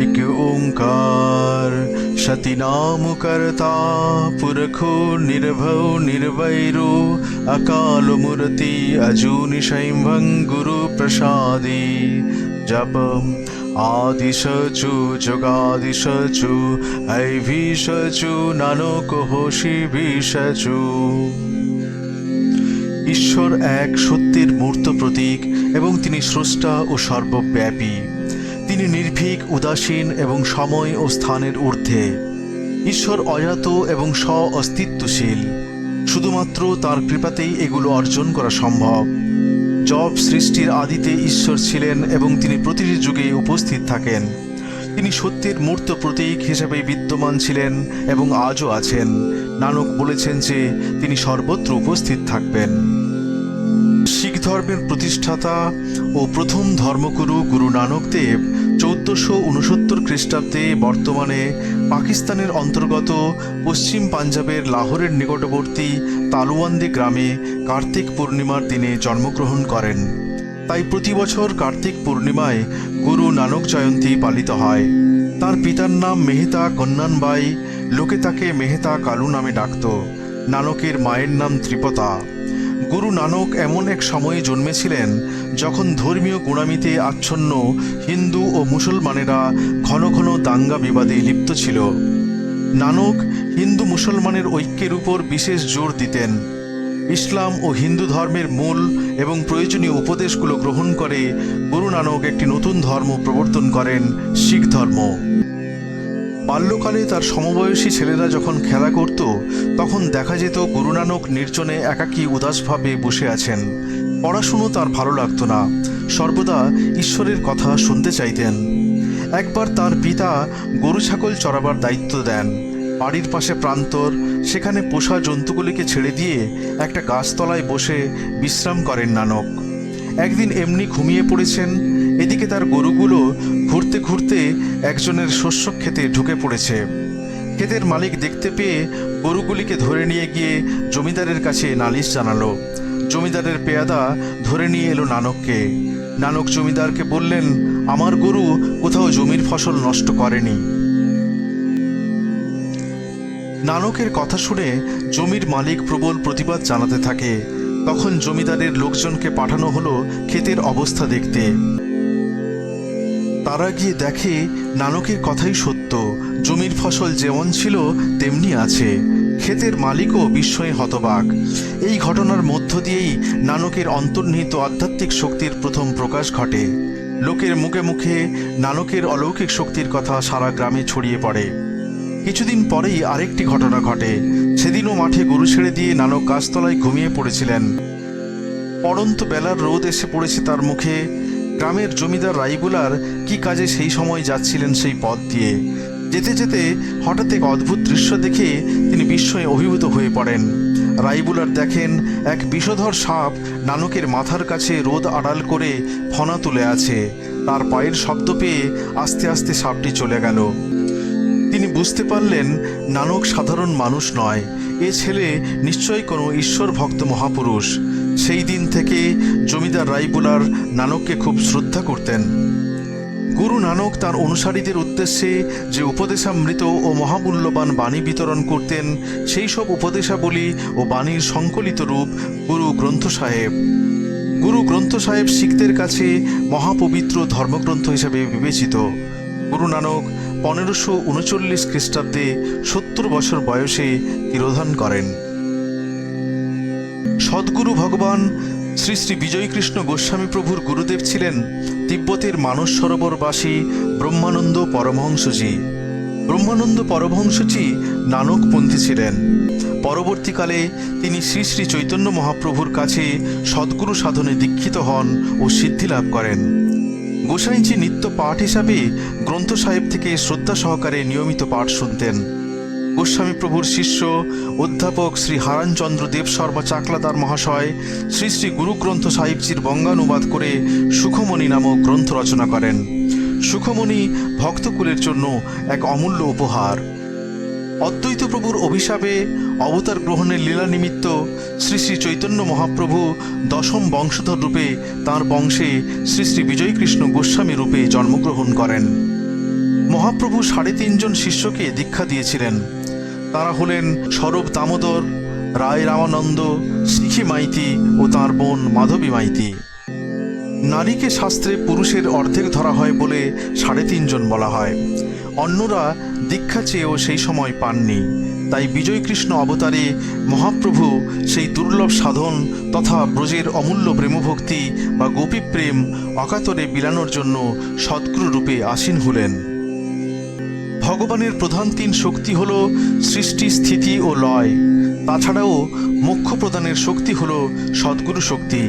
एक ओंकार सती नाम करता पुरखो निर्भव निर्वैरो अकाल मूर्ति अजूनि शैभं गुरु प्रसादे जपम আদিশচু যোগাদিশচু ঐভিষচু নানু হোসি বিষচু ঈশ্বর এক সত্যের মূর্ত প্রতীক এবং তিনি স্রষ্টা ও সর্বব্যাপী। তিনি নির্ভীক, উদাসীন এবং সময় ও স্থানের ঊর্ধ্বে। ঈশ্বর অজাত এবং স্ব অস্তিত্বশীল শুধুমাত্র তার কৃপাতেই এগুলো অর্জন করা সম্ভব। জব সৃষ্টির আদিতে ঈশ্বর ছিলেন এবং তিনি প্রতিটি যুগে উপস্থিত থাকেন। তিনি সত্যের মূর্ত প্রতীক হিসেবে বিদ্যমান ছিলেন এবং আজও আছেন। নানক বলেছেন যে, তিনি সর্বত্র উপস্থিত থাকবেন। শিখ ধর্মের প্রতিষ্ঠাতা ও প্রথম ধর্মগুরু গুরু নানক দেব চৌদ্দশো উনসত্তর খ্রিস্টাব্দে বর্তমানে পাকিস্তানের অন্তর্গত পশ্চিম পাঞ্জাবের লাহোরের নিকটবর্তী তালুয়ান্দি গ্রামে কার্তিক পূর্ণিমার দিনে জন্মগ্রহণ করেন। তাই প্রতি বছর কার্তিক পূর্ণিমায় গুরু নানক জয়ন্তী পালিত হয়। তার পিতার নাম মেহতা কন্যানবাই, লোকে তাকে মেহতা কালু নামে ডাকত। নানকের মায়ের নাম ত্রিপতা। গুরু নানক এমন এক সময়ে জন্মেছিলেন যখন ধর্মীয় গুণামিতে আচ্ছন্ন হিন্দু ও মুসলমানেরা ঘন ঘন দাঙ্গা বিবাদে লিপ্ত ছিল। নানক হিন্দু মুসলমানের ঐক্যের উপর বিশেষ জোর দিতেন। ইসলাম ও হিন্দু ধর্মের মূল এবং প্রয়োজনীয় উপদেশগুলো গ্রহণ করে গুরু নানক একটি নতুন ধর্ম প্রবর্তন করেন শিখ ধর্ম। বাল্যকালে তার সমবয়সী ছেলেরা যখন খেলা করত, তখন দেখা যেত গুরু নানক নির্জনে একাকী উদাসভাবে বসে আছেন। পড়াশুনো তার ভালো লাগতো না। সর্বদা ঈশ্বরের কথা শুনতে চাইতেন। একবার তার পিতা গরু ছাগল চড়াবার দায়িত্ব দেন। বাড়ির পাশে প্রান্তর, সেখানে পোষা জন্তুগুলিকে ছেড়ে দিয়ে একটা গাছতলায় বসে বিশ্রাম করেন নানক। একদিন এমনি ঘুমিয়ে পড়েছেন এদিকে তার গরুগুলো ঘুরতে ঘুরতে একজনের শস্য ক্ষেতে ঢুকে পড়েছে। ক্ষেতের মালিক দেখতে পেয়ে গরুগুলিকে ধরে নিয়ে গিয়ে জমিদারের কাছে নালিশ জানালো। জমিদারের পেয়াদা ধরে নিয়ে এলো নানককে। নানক জমিদারকে বললেন, আমার গরু কোথাও জমির ফসল নষ্ট করেনি। নানকের কথা শুনে জমির মালিক প্রবল প্রতিবাদ জানাতে থাকে। তখন জমিদারের লোকজনকে পাঠানো হলো ক্ষেতের অবস্থা দেখতে। তারা গিয়ে দেখে নানকের কথাই সত্য। জমির ফসল যেমন ছিল, তেমনি আছে। ক্ষেতের মালিকও বিস্ময়ে হতবাক। এই ঘটনার মধ্য দিয়েই নানকের অন্তর্নিহিত আধ্যাত্মিক শক্তির প্রথম প্রকাশ ঘটে। লোকের মুখে মুখে নানকের অলৌকিক শক্তির কথা সারা গ্রামে ছড়িয়ে পড়ে। কিছুদিন পরেই আরেকটি ঘটনা ঘটে। সেদিনও মাঠে গরু ছেড়ে দিয়ে নানক গাছতলায় ঘুমিয়ে পড়েছিলেন। পড়ন্ত বেলার রোদ এসে পড়েছে তার মুখে। গ্রামের জমিদার রাইবুলার কি কাজে সেই সময় যাচ্ছিলেন সেই পথ দিয়ে? যেতে যেতে হঠাৎ এক অদ্ভুত দৃশ্য দেখে তিনি বিস্ময়ে অভিভূত হয়ে পড়েন। রাইবুলার দেখেন এক বিষধর সাপ নানকের মাথার কাছে রোদ আড়াল করে ফনা তুলে আছে। তার পায়ের শব্দ পেয়ে আস্তে আস্তে সাপটি চলে গেল। তিনি বুঝতে পারলেন নানক সাধারণ মানুষ নয়। এ ছেলে নিশ্চয়ই কোনো ঈশ্বর ভক্ত মহাপুরুষ। সেই দিন থেকে জমিদার রাইবুলার নানককে খুব শ্রদ্ধা করতেন। গুরু নানক তার অনুসারীদের উদ্দেশ্যে যে উপদেশামৃত ও মহামূল্যবান বাণী বিতরণ করতেন, সেই সব উপদেশাবলী ও বাণীর সংকলিত রূপ গুরু গ্রন্থ সাহেব। গুরু গ্রন্থ সাহেব শিখদের কাছে মহাপবিত্র ধর্মগ্রন্থ হিসেবে বিবেচিত। গুরু নানক পনেরোশো উনচল্লিশ খ্রিস্টাব্দে সত্তর বছর বয়সে তিরোধান করেন। সদ্গুরু ভগবান শ্রী শ্রী বিজয়কৃষ্ণ গোস্বামী প্রভুর গুরুদেব ছিলেন তিব্বতের মানস সরোবরবাসী ব্রহ্মানন্দ পরমহংসজি। ব্রহ্মানন্দ পরমহংসজি নানকপন্থী ছিলেন। পরবর্তীকালে তিনি শ্রী শ্রী চৈতন্য মহাপ্রভুর কাছে সদ্গুরু সাধনে দীক্ষিত হন ও সিদ্ধি লাভ করেন। গোসাইজি নিত্য পাঠ হিসাবে গ্রন্থ সাহেব থেকে শ্রদ্ধা সহকারে নিয়মিত পাঠ শুনতেন। গোস্বামী প্রভুর শিষ্য, অধ্যাপক শ্রী হারানচন্দ্র দেব শর্মা চাকলাদার মহাশয়, শ্রী শ্রী গুরুগ্রন্থ সাহিবজির বঙ্গানুবাদ করে সুখমণি নামক গ্রন্থ রচনা করেন। সুখমণি ভক্তকুলের জন্য এক অমূল্য উপহার। অদ্বৈত প্রভুর অভিশাপে অবতার গ্রহণের লীলা নিমিত্ত শ্রী শ্রী চৈতন্য মহাপ্রভু দশম বংশধর রূপে তাঁর বংশে শ্রী শ্রী বিজয়কৃষ্ণ গোস্বামী রূপে জন্মগ্রহণ করেন। মহাপ্রভু সাড়ে তিনজন শিষ্যকে দীক্ষা দিয়েছিলেন। তারা হলেন স্বরূপ দামোদর, রায় রামানন্দ, শিখি মাইতি ও তাঁর বোন মাধবী মাইতি। নারীকে শাস্ত্রে পুরুষের অর্ধেক ধরা হয় বলে সাড়ে তিনজন বলা হয়। অন্যরা দীক্ষা চেয়েও সেই সময় পাননি। তাই বিজয়কৃষ্ণ অবতারে মহাপ্রভু সেই দুর্লভ সাধন তথা ব্রজের অমূল্য প্রেমভক্তি বা গোপী প্রেম অকাতরে বিলানোর জন্য সদ্গুরু রূপে আসীন হলেন। ভগবানের প্রধান তিন শক্তি হল সৃষ্টি, স্থিতি ও লয়। তাছাড়াও মোক্ষ প্রদানের শক্তি হল সদ্গুরু শক্তি।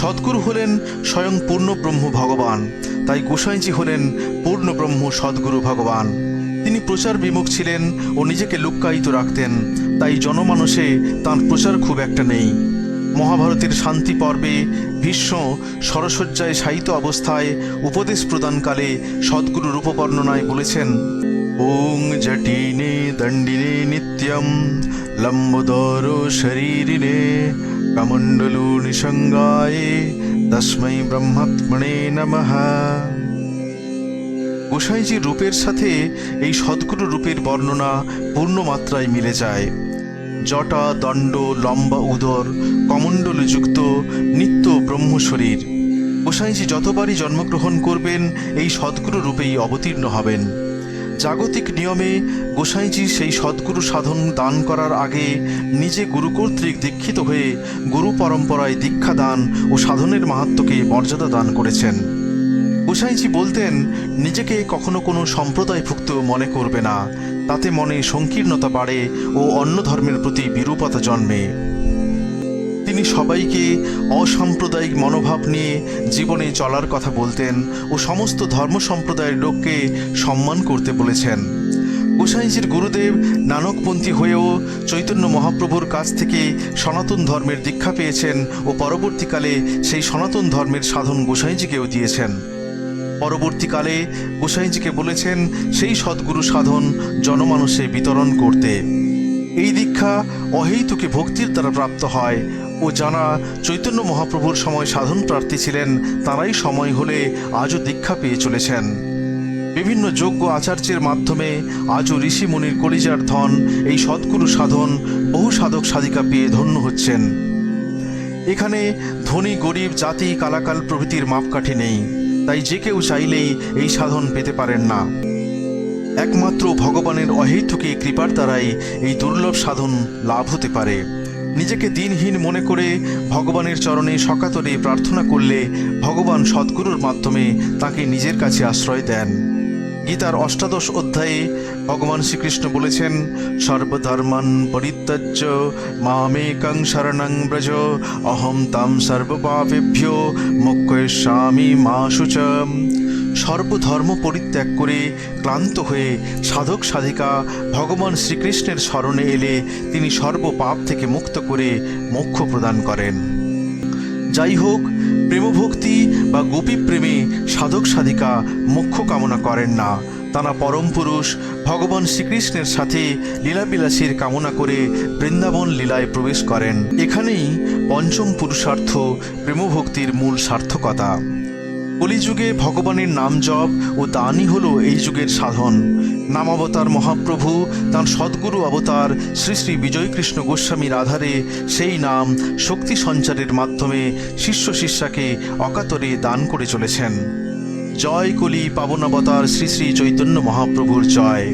সদ্গুরু হলেন স্বয়ং পূর্ণ ব্রহ্ম ভগবান, তাই গোসাইজি হলেন পূর্ণ ব্রহ্ম সদ্গুরু ভগবান। তিনি প্রচার বিমুখ ছিলেন ও নিজেকে লুক্কায়িত রাখতেন, তাই জনমানসে তাঁর প্রচার খুব একটা নেই। মহাভারতের শান্তি পর্বে ভীষ্ম সরসজ্জায় শায়িত অবস্থায় উপদেশ প্রদানকালে সদ্গুরু রূপবর্ণনায় বলেছেন ওং জটিনে দণ্ডিনে নিত্যম লম্বোদর শরীরিনে কমণ্ডলু নিসঙ্গায়ে তস্মৈ ব্রহ্মাত্মনে নমঃ গোসাইজির রূপের সাথে এই সদ্গুরু রূপের বর্ণনা পূর্ণ মাত্রায় মিলে যায়। জটা, দণ্ড, লম্বা উদর, কমণ্ডলযুক্ত, নিত্য ব্রহ্ম শরীর। গোসাইজি যতবারই জন্মগ্রহণ করবেন, এই সদ্গুরু রূপেই অবতীর্ণ হবেন। জাগতিক নিয়মে গোসাইজি সেই সদ্গুরু সাধন দান করার আগে নিজে গুরু কর্তৃক দীক্ষিত হয়ে গুরু পরম্পরায় দীক্ষা দান ও সাধনের মাহাত্মকে মর্যাদা দান করেছেন। গোসাইজি বলতেন, নিজেকে কখনো কোনো সম্প্রদায়ভুক্ত মনে করবে না। তাতে মনে সংকীর্ণতা বাড়ে ও অন্য ধর্মের প্রতি বিরূপতা জন্মে। তিনি সবাইকে অসাম্প্রদায়িক মনোভাব নিয়ে জীবনে চলার কথা বলতেন ও সমস্ত ধর্ম সম্প্রদায়ের লোককে সম্মান করতে বলেছেন। গোসাইজির গুরুদেব নানকপন্থী হয়েও চৈতন্য মহাপ্রভুর কাছ থেকে সনাতন ধর্মের দীক্ষা পেয়েছেন ও পরবর্তীকালে সেই সনাতন ধর্মের সাধন গোসাইজিকেও দিয়েছেন। পরবর্তীকালে গোসাইজিকে বলেছেন, সেই সদ্গুরু সাধন জনমানসে বিতরণ করতে। এই দীক্ষা অহেতুকে ভক্তির দ্বারা প্রাপ্ত হয়। ও যারা চৈতন্য মহাপ্রভুর সময় সাধন প্রার্থী ছিলেন, তারাই সময় হলে আজও দীক্ষা পেয়ে চলেছেন। বিভিন্ন যোগ্য আচার্যের মাধ্যমে আজও ঋষি মুনির কলিজার ধন, এই সৎগুরু সাধন বহু সাধক সাধিকা পেয়ে ধন্য হচ্ছেন। এখানে ধনী, গরিব, জাতি, কালাকাল প্রভৃতির মাপকাঠি নেই, তাই যে কেউ চাইলেই এই সাধন পেতে পারেন না। একমাত্র ভগবানের অহেতুকে কৃপার দ্বারাই এই দুর্লভ সাধন লাভ হতে পারে। নিজেকে দিনহীন মনে করে ভগবানের চরণে সকাতরে প্রার্থনা করলে ভগবান সদ্গুরুর মাধ্যমে তাকে নিজের কাছে আশ্রয় দেন। গীতার অষ্টাদশ অধ্যায়ে ভগবান শ্রীকৃষ্ণ বলেছেন, সর্বধর্মান পরিত্যজ্য, মামেকং শরণং ব্রজ, অহম তাম সর্বপাপেভ্য মুখ্যস্বামী মা শুচম সর্বধর্ম পরিত্যাগ করে ক্লান্ত হয়ে সাধক সাধিকা ভগবান শ্রীকৃষ্ণের স্মরণে এলে তিনি সর্বপাপ থেকে মুক্ত করে মোক্ষ প্রদান করেন। যাই হোক, প্রেমভক্তি বা গোপী প্রেমে সাধক সাধিকা মোক্ষ কামনা করেন না। তারা পরম পুরুষ, ভগবান শ্রীকৃষ্ণের সাথে লীলাবিলাসীর কামনা করে বৃন্দাবন লীলায় প্রবেশ করেন। এখানেই পঞ্চম পুরুষার্থ প্রেমভক্তির মূল সার্থকতা। কলিযুগে ভগবানের নাম জপ ও দানই হল এই যুগের সাধন। নামাবতার মহাপ্রভু, তাঁর সদ্গুরু অবতার শ্রী শ্রী বিজয়কৃষ্ণ গোস্বামীর আধারে সেই নাম শক্তি সঞ্চারের মাধ্যমে শিষ্য শিষ্যাকে অকাতরে দান করে চলেছেন। জয় কলি পাবনাবতার শ্রী শ্রী চৈতন্য মহাপ্রভুর জয়।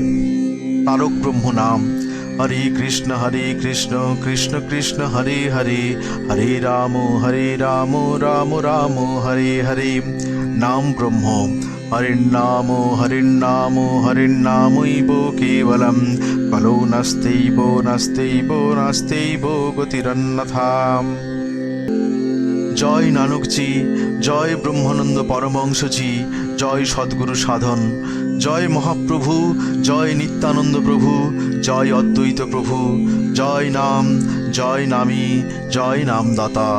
তারক ব্রহ্ম নাম। হরে কৃষ্ণ হরে কৃষ্ণ কৃষ্ণ কৃষ্ণ, হরে হরে। হরে রাম হরে রাম রাম রাম, হরে হরে। নাম ব্রহ্ম হরিণাম হরিণাম হরিণামৈব কেবলম। কলৌ নাস্তেইব নাস্তেইব নাস্তেইব গতিরন্যথাম জয় নানকজি, জয় ব্রহ্মানন্দ পরমংশজি জয় সদ্গুরু সাধন। জয় মহাপ্রভু, জয় নিত্যানন্দ প্রভু, জয় অদ্বৈত প্রভু, জয় নাম, জয় নামী, জয় নামদাতা,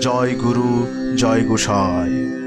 জয় গুরু, জয় গোসাই।